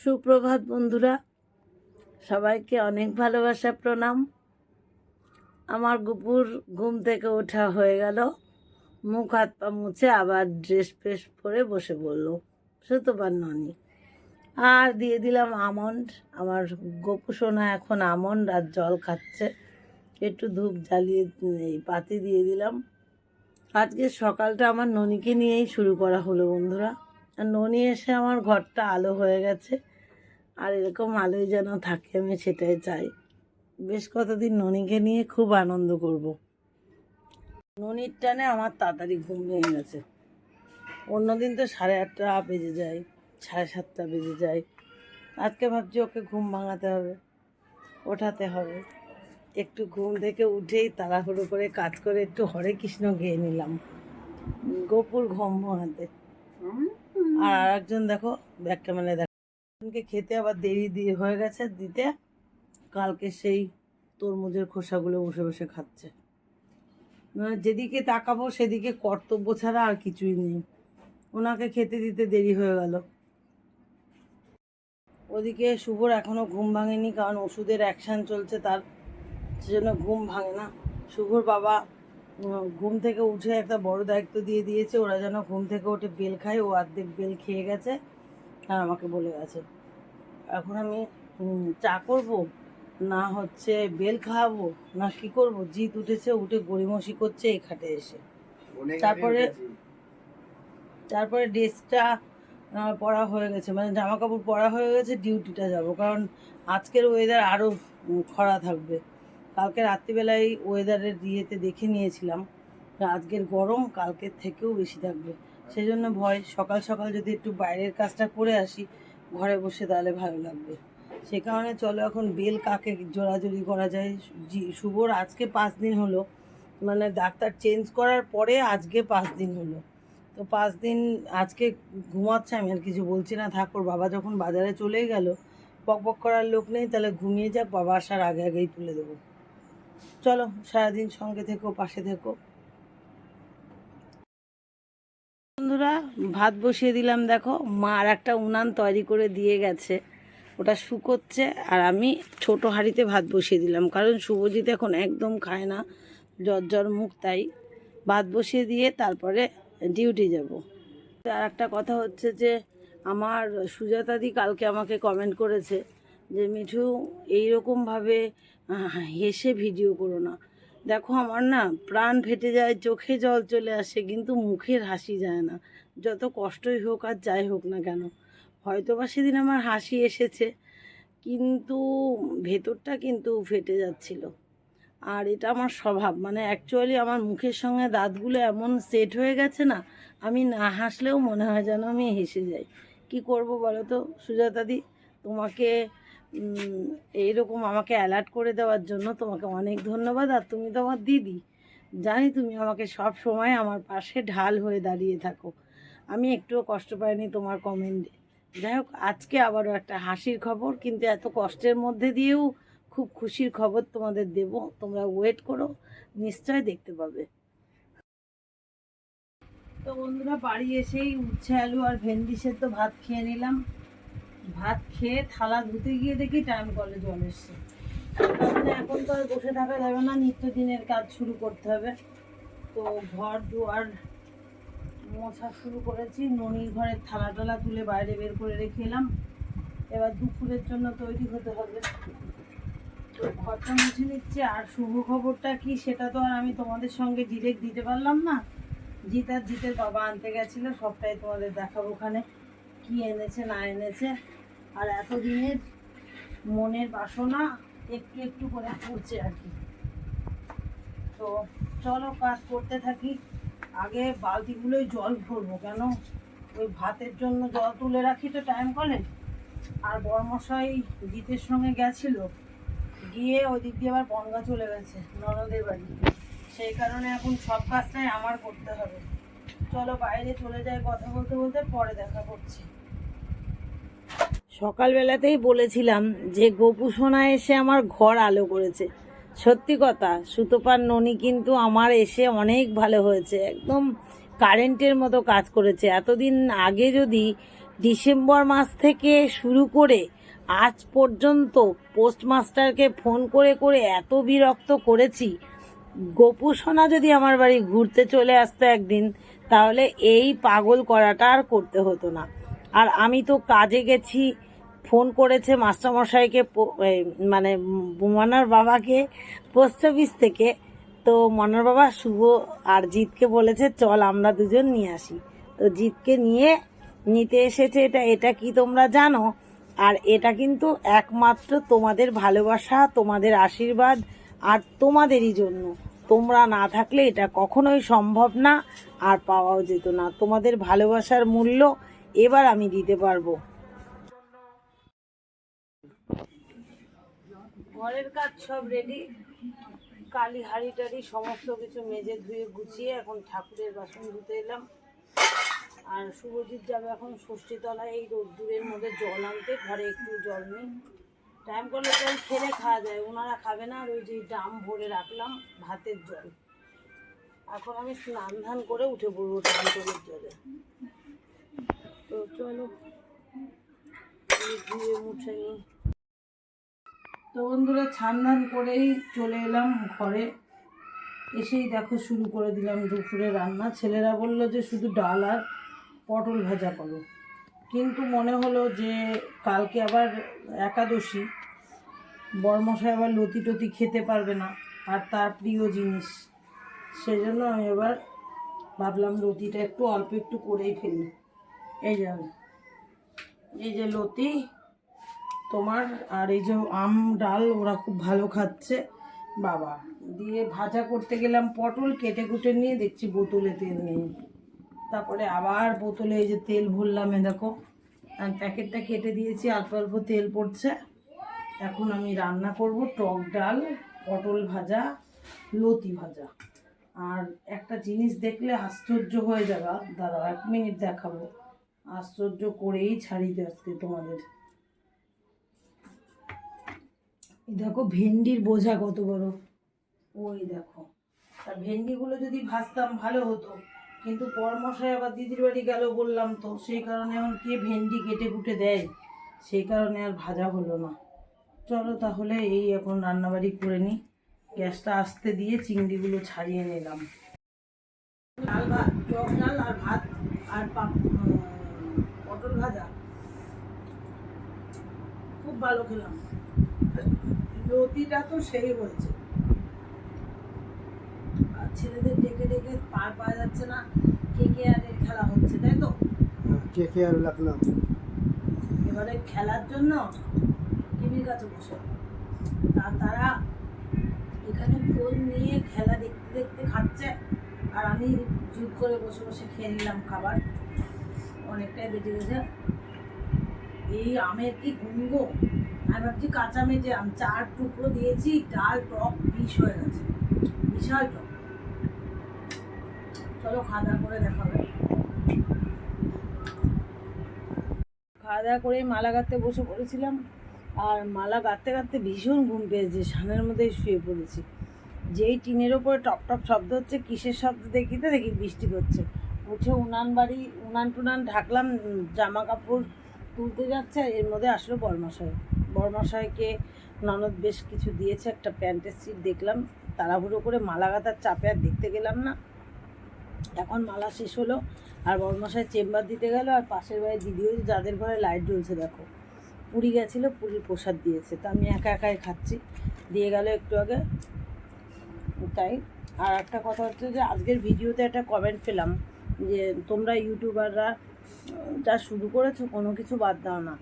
সুপ্রভাত বন্ধুরা, সবাইকে অনেক ভালোবাসা, প্রণাম। আমার গুপুর ঘুম থেকে ওঠা হয়ে গেল। মুখ হাত পা মুছে আবার ড্রেস ফ্রেস পরে বসে পড়ল সুতোবার ননি। আর দিয়ে দিলাম আমন্ড। আমার গপু সোনা এখন আমন্ড আর জল খাচ্ছে। একটু ধূপ জ্বালিয়ে, এই পাতি দিয়ে দিলাম। আজকে সকালটা আমার ননিকে নিয়েই শুরু করা হলো বন্ধুরা। ননি এসে আমার ঘরটা আলো হয়ে গেছে। আর এরকম আলোয় যেন থাকে, আমি সেটাই চাই। বেশ কতদিন ননিকে নিয়ে খুব আনন্দ করব। ননির টানে আমার তাড়াতাড়ি ঘুম ভেঙে গেছে। অন্যদিন তো সাড়ে আটটা বেজে যায়, সাড়ে সাতটা বেজে যায়। আজকে ভাবছি ওকে ঘুম ভাঙাতে হবে, ওঠাতে হবে। একটু ঘুম থেকে উঠেই তাড়াহুড়ো করে কাজ করে একটু হরে কৃষ্ণ গেয়ে নিলাম। গোপুর ঘুম ভাঙাতে। আর আরেকজন দেখো ব্যাক ক্যামেরায় দেখো। খেতে আবার দেরি দিয়ে হয়ে গেছে দিতে। কালকে সেই তরমুজের খোসাগুলো বসে বসে খাচ্ছে। মানে যেদিকে তাকাবো সেদিকে কর্তব্য ছাড়া আর কিছুই নেই। ওনাকে খেতে দিতে দেরি হয়ে গেল। ওদিকে শুভর এখনও ঘুম ভাঙেনি, কারণ ওষুধের অ্যাকশান চলছে তার। সেজন্য ঘুম ভাঙে না। শুভর বাবা ঘুম থেকে উঠে একটা বড় দায়িত্ব দিয়ে দিয়েছে ওরা যেন ঘুম থেকে উঠে বেল খায় ও অর্ধেক বেল খেয়ে গেছে আর আমাকে বলে গেছে। এখন আমি চা করব না হচ্ছে বেল খাওয়াবো না কি করব? জিত উঠেছে উঠে গড়িমসি করছে এই খাটে এসে। তারপরে তারপরে ড্রেসটা পরা হয়ে গেছে মানে জামা কাপড় পরা হয়ে গেছে ডিউটিটা যাব কারণ আজকের ওয়েদার আরও খরা থাকবে। কালকে রাত্রিবেলায় ওয়েদারের ইয়েতে দেখে নিয়েছিলাম। আজকের গরম কালকের থেকেও বেশি থাকবে। সেই জন্য ভয়, সকাল সকাল যদি একটু বাইরের কাজটা করে আসি, ঘরে বসে তাহলে ভালো লাগবে। সে কারণে চলো এখন বেল কাকে জোরাজুরি করা যায়? শুভর আজকে পাঁচ দিন হলো। মানে ডাক্তার চেঞ্জ করার পরে আজকে পাঁচ দিন হলো। তো পাঁচ দিন আজকে ঘুমাচ্ছে আমি, আর কিছু বলছি না, ঠাকুর, বাবা যখন বাজারে চলেই গেল, বক বক করার লোক নেই, তাহলে ঘুমিয়ে যাক, বাবা আসার আগে আগেই তুলে দেবো। চলো, সারাদিন সঙ্গে থেকো, পাশে থেকো। বন্ধুরা, ভাত বসিয়ে দিলাম, দেখো। মা আর একটা উনান তৈরি করে দিয়ে গেছে। ওটা শুকোচ্ছে, আর আমি ছোট হাঁড়িতে ভাত বসিয়ে দিলাম, কারণ শুভজিৎ এখন একদম খায় না জ্বর মুখ, তাই ভাত বসিয়ে দিয়ে তারপরে ডিউটি যাব। আর একটা কথা হচ্ছে যে, আমার সুজাতাদি কালকে আমাকে কমেন্ট করেছে যে, মিঠু, এইরকমভাবে হেসে ভিডিও করো না। দেখো, আমার না প্রাণ ফেটে যায়, চোখে জল চলে আসে, কিন্তু মুখের হাসি যায় না। যত কষ্টই হোক আর যাই হোক না কেন হয়তো বা সেদিন আমার হাসি এসেছে, কিন্তু ভেতরটা কিন্তু ফেটে যাচ্ছিল। আর এটা আমার স্বভাব মানে অ্যাকচুয়ালি আমার মুখের সঙ্গে দাঁতগুলো এমন সেট হয়ে গেছে না, আমি না হাসলেও মনে হয় যেন আমি হেসে যাই। কি করব বলো তো, সুজাতাদি? তোমাকে এইরকম আমাকে অ্যালার্ট করে দেওয়ার জন্য তোমাকে অনেক ধন্যবাদ। আর তুমি তো আমার দিদি। জানি তুমি আমাকে সব সময় আমার পাশে ঢাল হয়ে দাঁড়িয়ে থাকো। আমি একটুও কষ্ট পাইনি তোমার কমেন্টে যাই হোক, আজকে আবারও একটা হাসির খবর, কিন্তু এত কষ্টের মধ্যে দিয়েও খুব খুশির খবর তোমাদের দেব। তোমরা ওয়েট করো, নিশ্চয় দেখতে পাবে। তো বন্ধুরা, বাড়ি এসেই উচ্ছে আলু আর ভেন্ডি সেদ্ধ ভাত খেয়ে নিলাম। ভাত খেয়ে থালা ধুতে গিয়ে দেখি টাইম কলে জল এসছে এখন তো আর বসে থাকা যাবে না নিত্যদিনের কাজ শুরু করতে হবে। তো ঘর দুয়ার মশা শুরু করেছি, ননির ঘরের থালা টালা তুলে বাইরে বের করে রেখে এলাম। এবার দুপুরের জন্য তৈরি হতে হবে। তো ঘরটা মুছে নিচ্ছে, আর শুভ খবরটা কি সেটা তো আর আমি তোমাদের সঙ্গে ডিরেক্ট দিতে পারলাম না। জিত আর জিতের বাবা আনতে গেছিল, সবটাই তোমাদের দেখাবো ওখানে। কি এনেছে, না এনেছে। আর এতদিনের মনের বাসনা একটু একটু করে পড়ছে আর কি। তো চলো কাজ করতে থাকি। আগে বালতিগুলোই জল ভরবো, কেন? ওই ভাতের জন্য জল তুলে রাখি তো টাইম কলে। আর বর্মশাই জিতের সঙ্গে গেছিল। গিয়ে ওই দিক দিয়ে আবার বনগা চলে গেছে, ননদের বাড়ি। সেই কারণে এখন সব কাজটাই আমার করতে হবে। চলো বাইরে চলে যাই কথা বলতে বলতে, পরে দেখা করছি। সকালবেলাতেই বলেছিলাম যে গোপু সোনা এসে আমার ঘর আলো করেছে। সত্যি কথা, সুতোপার ননি কিন্তু আমার এসে অনেক ভালো হয়েছে, একদম কারেন্টের মতো কাজ করেছে। এতদিন আগে যদি ডিসেম্বর মাস থেকে শুরু করে আজ পর্যন্ত পোস্টমাস্টারকে ফোন করে করে এত বিরক্ত করেছি গোপু সোনা যদি আমার বাড়ি ঘুরতে চলে আসতো একদিন, তাহলে এই পাগল করাটা আর করতে হতো না। আর আমি তো কাজে গেছি ফোন করেছে মাস্টারমশাইকে মানে মনার বাবাকে, পোস্ট অফিস থেকে। তো মনার বাবা শুভ আর জিৎকে বলেছে, চল আমরা দুজন নিয়ে আসি। তো জিৎকে নিয়ে নিতে এসেছে এটা এটা কি তোমরা জানো? আর এটা কিন্তু একমাত্র তোমাদের ভালোবাসা, তোমাদের আশীর্বাদ আর তোমাদেরই জন্য। তোমরা না থাকলে এটা কখনোই সম্ভব না, আর পাওয়াও যেত না। তোমাদের ভালোবাসার মূল্য এবার আমি দিতে পারব। ঘরের কাজ সব রেডি কালি হাড়ি টাড়ি সমস্ত কিছু মেজে ধুয়ে গুছিয়ে এখন ঠাকুরের বাসন ধুতে এলাম। আর শুভজিৎ যাবে এখন ষষ্ঠীতলায়, এই রোদ্দুরের মধ্যে জল আনতে, ঘরে একটু জল নেই। টাইম করলে জল ফেলে খাওয়া যায়, ওনারা খাবে না, আর ওই যে ড্রাম ভরে রাখলাম ভাতের জল। এখন আমি স্নান ধান করে উঠে পড়ব ট্যাঙ্করের জলে। তো চলো ধুয়ে মুছে নিই। তো বন্ধুরা ছান করেই চলে এলাম ঘরে। এসেই দেখো শুরু করে দিলাম দুপুরে রান্না। ছেলেরা বলল যে শুধু ডাল আর পটল ভাজা করো। কিন্তু মনে হলো যে কালকে আবার একাদশী। বরমশাই আবার লতি টতি খেতে পারবে না আর তার প্রিয় জিনিস। সেজন্য আমি এবার ভাবলাম লতিটা একটু অল্প একটু করেই ফেলি। এই যে এই যে লতি তোমার আর এই যে আম, ডাল ওরা খুব ভালো খাচ্ছে। বাবা, দিয়ে ভাজা করতে গেলাম পটল, কেটে কুটে নিয়ে দেখছি বোতলে তেল নেই। তারপরে আবার বোতলে এই যে তেল ভরলাম এ দেখো। প্যাকেটটা কেটে দিয়েছি, অল্প অল্প তেল পড়ছে। এখন আমি রান্না করব টক ডাল, পটল ভাজা, লতি ভাজা। আর একটা জিনিস দেখলে আশ্চর্য হয়ে যাবে। দাঁড়াও, এক মিনিট দেখাবো। আশ্চর্য করেই ছাড়ি আজকে তোমাদের। দেখো ভেন্ডির বোঝা কত বড়। ওই দেখো। তা ভেন্ডিগুলো যদি ভাজতাম ভালো হতো। কিন্তু পরমশাই আবার দিদির বাড়ি গেল বললাম তো, সেই কারণে এখন কে ভেন্ডি কেটে কুটে দেয়? সেই কারণে আর ভাজা হলো না। চলো তাহলে এই এখন রান্নাবাড়ি করে নিই। গ্যাসটা আসতে দিয়ে চিংড়িগুলো ছাড়িয়ে নিলাম। ডাল ভাত টক ডাল আর ভাত আর পটল ভাজা। খুব ভালো খেলাম। লতিটা তো সেই হয়েছে। আর ছেলেদের ডেকে ডেকে পার পাওয়া যাচ্ছে না কে কে আর এর খেলা হচ্ছে তাই তো? কে কে আর লখনৌ এবারে খেলার জন্য টিভির কাছে বসে। আর তারা এখানে ফোন নিয়ে খেলা দেখতে দেখতে খাচ্ছে আর আমি জুত করে বসে বসে খেয়ে নিলাম খাবার। অনেকটাই বেঁচে গেছে। এই আমের কি গুঙ্গ আমি ভাবছি কাঁচা মেটে আম, চার টুকরো দিয়েছি, ডাল, টক, বিষ হয়ে গেছে। বিশাল টক। চলো খাওয়া দাওয়া করে দেখা হবে। খাওয়া দাওয়া করে মালা গাঁথতে বসে পড়েছিলাম। আর মালা গাঁথতে গাঁথতে ভীষণ ঘুম পেয়েছে সানের মধ্যেই শুয়ে পড়েছি। যেই টিনের ওপরে টপ টপ শব্দ হচ্ছে, কিসের শব্দ দেখি তো, দেখি বৃষ্টি হচ্ছে। উঠে উনান বাড়ি, উনান টুনান ঢাকলাম জামা কাপড় তুলতে যাচ্ছে, এর মধ্যে আসলো বরমশাই বরমশাইকে ননদ বেশ কিছু দিয়েছে, একটা প্যান্টের সিট দেখলাম, তাড়াহুড়ো করে মালা গাঁথার চাপে আর দেখতে গেলাম না। এখন মালা শেষ হলো, আর বরমশাই চেম্বার দিতে গেল, আর পাশের বাড়ির দিদিও যাদের ঘরে লাইট জ্বলছে দেখো, পুরী গেছিল, পুরীর প্রসাদ দিয়েছে, তা আমি একা একাই খাচ্ছি। দিয়ে গেল একটু আগে, তাই। আর একটা কথা হচ্ছে যে, আজকের ভিডিওতে একটা কমেন্ট পেলাম, যে তোমরা ইউটিউবাররা যা শুরু করেছ, কোনো কিছু বাদ দাও না।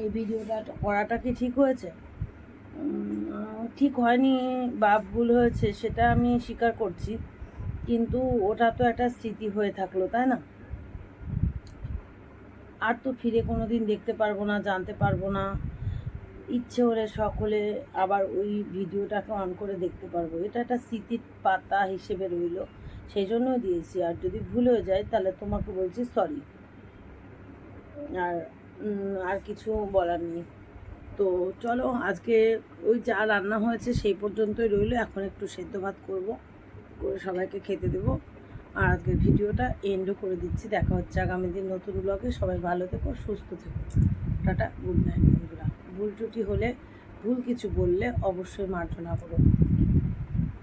এই ভিডিওটা করাটা কি ঠিক হয়েছে? ঠিক হয়নি, বা ভুল হয়েছে, সেটা আমি স্বীকার করছি। কিন্তু ওটা তো একটা স্মৃতি হয়ে থাকল, তাই না? আর তো ফিরে কোনো দিন দেখতে পারব না, জানতে পারব না। ইচ্ছে হলে সকলে আবার ওই ভিডিওটাকে অন করে দেখতে পারব। এটা একটা স্মৃতির পাতা হিসেবে রইল, সেই জন্য দিয়েছি। আর যদি ভুল হয়ে যায়, তাহলে তোমাকে বলছি সরি আর আর কিছু বলার নেই। তো চলো, আজকে ওই যা রান্না হয়েছে সেই পর্যন্তই রইল। এখন একটু সেদ্ধ ভাত করব, করে সবাইকে খেতে দেবো। আর আজকের ভিডিওটা এন্ডও করে দিচ্ছি। দেখা হচ্ছে আগামী দিন নতুন ব্লগে সবাই ভালো থেকো, সুস্থ থেকো। টাটা গুড নাইট বন্ধুরা। ভুল ত্রুটি হলে ভুল কিছু বললে অবশ্যই মার্জনা করো।